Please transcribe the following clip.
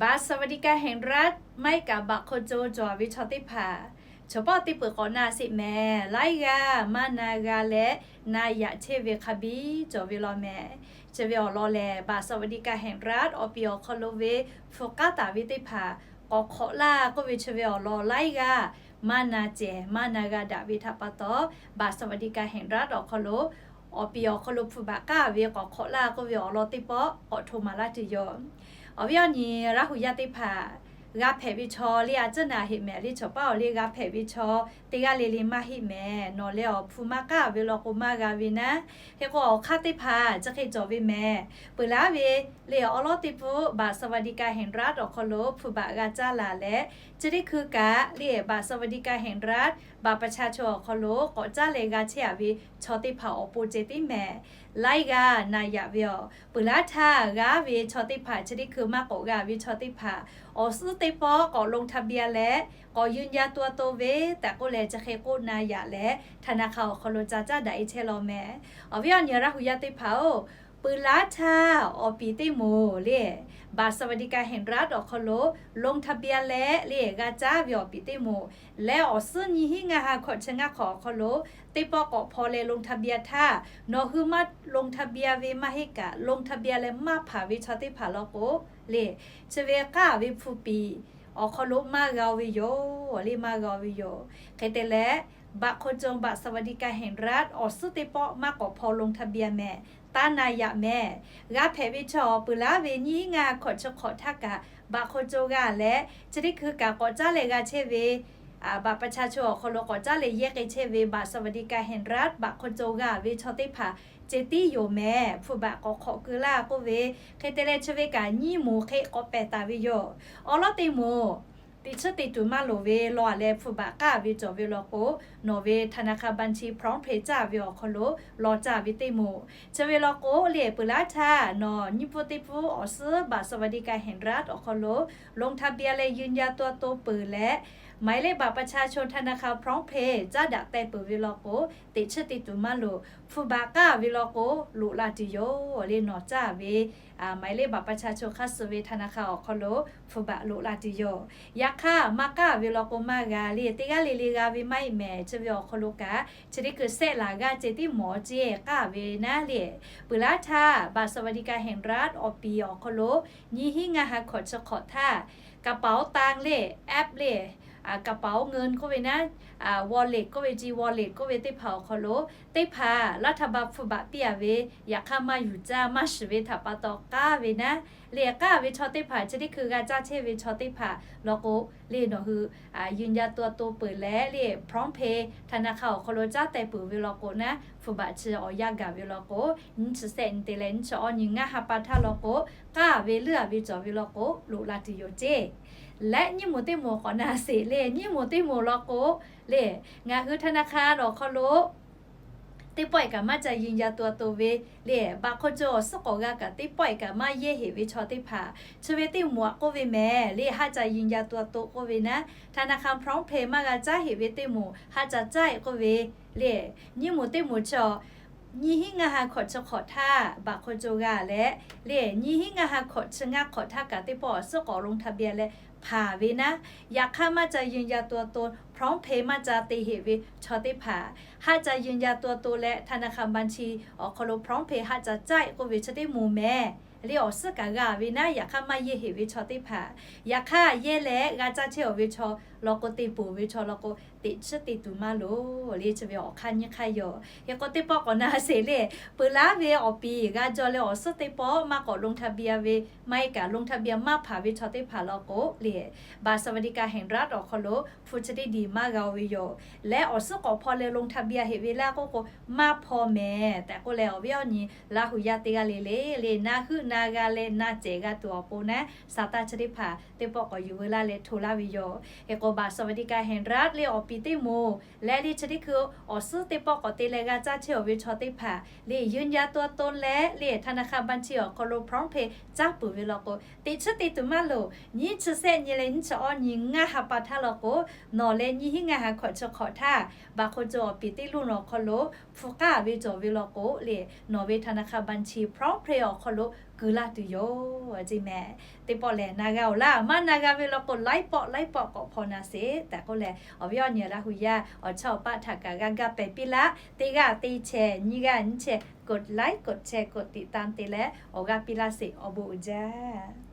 บาสวัสดิการแห่งรัฐไม่กับบักโคโจจอวิชอติภาเฉพาะติเปิดก่อนาสิแม่ไล่กามานากาและนายะเชเวคาบีจอวิลอแม่เชเวอลอแลบาสวัสดิการแห่งรัฐอปิอคอโลเวโฟกาตาวิติภาก็ขอลาก็วิเชเวอลอไล่กามานาเจมานากาดาวิทัปตอบาสวัสดิการแห่งรัฐอคอโล อเปียอคลุบฟุบะก้าเวียกอคลาก็เวียอลอติปออโทมาลาจิยออเวียนีรักหุยาติผา กาเผ่วิชอเลียจะนาหิแม่ลิชอเป้าลียกาเผ่วิชอติกาเลลิมาหิแม่นอเลอพูมากาเวลอกุมากาวินะเฮก็คาติพาจะเคยจอวิแม่ปืลาเวเลอออลอติปุบาสวัสดิกาแห่งรัฐอคโลผูบากาจ้าลาและจะได้คือกะเลียบาสวัสดิกาแห่งรัฐบาประชาชนอคโลก็จ้าเลกาเชียวิชอติเผาอปูเจติแม่ ไล่กานายาเวียวปุราทากาวีชอติผาชนิดคือมากกกาวิชอติผาออสุติปอก็ลงทะเบียนและก็ยืนยันตัวโตเว แต่ก็แลจะเคโกนายาและธนาคารขอโลจ้าจ้าไดเชลอแม่อวิอันยราหุยติเผา ปืนลาชาออปีเตโมเล่บาสวัสดิการแห่งรัฐอคโลลงทะเบียนและเล่กาจ้าเวียปีเตโม และออซึนี่หิงาหาขอชงะขอคโลติปอกอพอเลลงทะเบียนท่านอคือมาลงทะเบียนเวมาให้กะลงทะเบียนและมาผาวิชอติผาลโกเล่เชเวกาวิฟูปีอคโลมาเกาวิโยลิมาเกาวิโยเคเตและ บักคนจงบักสวัสดิการแห่งรัฐออสุติปอมากกว่าพอลงทะเบียนแม่ต้านายะแม่กาแผวิชอปุลาเวนีงาขอชขอทักกะบาโคโจกาและจะได้คือกากอจ้าเลกาเชเวอาบาประชาชนคนโลกอจ้าเลยแยกเชเวบาสวัสดิการแห่งรัฐบาโคโจกาเวชอติผาเจตี้โยแม่ผู้บะก็ขอคือล่าก็เวเคเตเลชเวกานี่หมูเคก็เปตาวิโยออลอติโม ติชติตุมาโลเวลอเลฟุบากาวิจอวิโลโกโนเวธนาคารบัญชีพร้อมเพจาวิอคโลลอจาวิติโมชเวลโกเลปุราชานอนิปุติปูออซบาสวัสดิการแห่งรัฐอคโลลงทะเบียนเลยยืนยันตัวโตปือและ หมายเลขบัตรประชาชนธนาคารพร้อมเพย์จ้าดักแต่ปืวิลโกติชติตุมาโลฟูบากาวิลโกลูลาติโยเลนอจ้าเวอหมายเลขบัตรประชาชนคัสเวธนาคารอคโลฟูบะลูลาติโยยักค่ามากาวิลโกมากาเลติกาเลลีกาวิไม่แม่จะวิอคโลกาชนิคือเซลากาเจติหมอเจกาเวนาเลปุลาชาบาสวัสดิการแห่งรัฐอปีอคโลยี่หิงาหาขอดชขอท่ากระเป๋าตังเล่แอปเล่ กระเป๋าเงินก็ไปนะอ่าวอลเล็ตก็ไปจีวอลเล็ตก็ไปติเผาคอโลติพารัฐบาลฟุบะเปียเวอยากเข้ามาอยู่จ้ามาชเวทับปะตอก้าเวนะเรียก้าเวชอติผาจะได้คือการจ้าเชเวชอติผาแล้วก็เรียนคืออ่ายืนยันตัวตัวเปิดแล้วเรียพร้อมเพย์ธนาคารคอโลจ้าแต่ปืนเวลโกนะฟุบะชื่ออยากาเวลโกนิชเซนเตเลนชอยิงงาฮาปาทาโลโกก้าเวเลือเวจอเวลโกลูลาติโยเจ และนี่หมูเติหมูขอนาเสเลนี่หมูเติหมูลอโกเลงาคือธนาคารดอกคอโลติปล่อยกับมาจะยืนยาตัวตัวเวเลบาโคโจสกอกากะติปล่อยกับมาเย่เหวิชอติผาชเวติหมัวโกเวแม่เลหาจะยืนยาตัวตัวโกเวนะธนาคารพร้อมเพย์มากะจ้าเหวิติหมูหาจะจ่ายโกเวเลนี่หมูเติหมูจอยี่หิงาหาขอชขอท่าบาโคโจกาและเล่ยี่หิงาหาขอชงาขอท่ากะติปอสกอลงทะเบียนและ ผ่าเวนะอยากข้ามาจะยืนยันตัวตน พร้อมเพย์มาจะตีเหวิชอติผ่าห้าจะยืนยันตัวตนและธนาคารบัญชีออกคโลพร้อมเพย์หาจะจ่ายกวิชติหมูแม่เรียกสกากาวินะอยากข้ามาเยเหวิชอติผ่าอยากข้าเยและกาจะเชววิชอเราก็ตีปูวิชอเราก็ติชติตุมาโลเรียจะเวออกคันยังใครอยู่ยก็เตปอกนาเสเลปืลาเวออปีกาจอเลออสเตปอมาก็ลงทะเบียนเวไม่กะลงทะเบียนมาผ่าวิชอติผ่าเราก็เรียบาสวัสดิการแห่งรัฐออกคโลฟูชติดีมากเอาวิโยและออสก็พอเลลงทะเบียนเหเวลาก็ก็มาพอแม่แต่ก็แล้วเวียวนี้ลาหุยาติกาเลเลเลนาคือนากาเลนาเจกาตัวโปนะสาตาชติผ่าติปอกก็อยู่เวลาเลทุลาวิโยเอโกบาสวัสดิการแห่งรัฐเลออปีเตโมและดิฉันนี่คือออซื้อเตปอกติเลกาจ้าเชียววิชอติผ่าลียืนยันตัวตนและเลียธนาคารบัญชีออกโลพร้อมเพยจ้าปุวิลโกติชติตุมาโลนี่ชเซนยี่เลนชอยิงงาฮาปาทาลโกนอเลนยี่หิงาหาขอชขอท่าบาโคจอปีเตลุนอคโลฟุก้าวิจอวิลโกเลียนอเวธนาคารบัญชีพร้อมเพยออกโลกือลาตุโยจิแม่ติปอแหลนากาล่ามา นากาเวลโกไล่ปอไล่ปอก็พอนาเซแต่ก็แหละอวิออนยลาหุยาออชอบปะถักกะกังกะเปปิละตีกะตีแชนี่กะนี่แชกดไลค์กดแชร์กดติดตามติและออกาปิลาสิออบูจ้า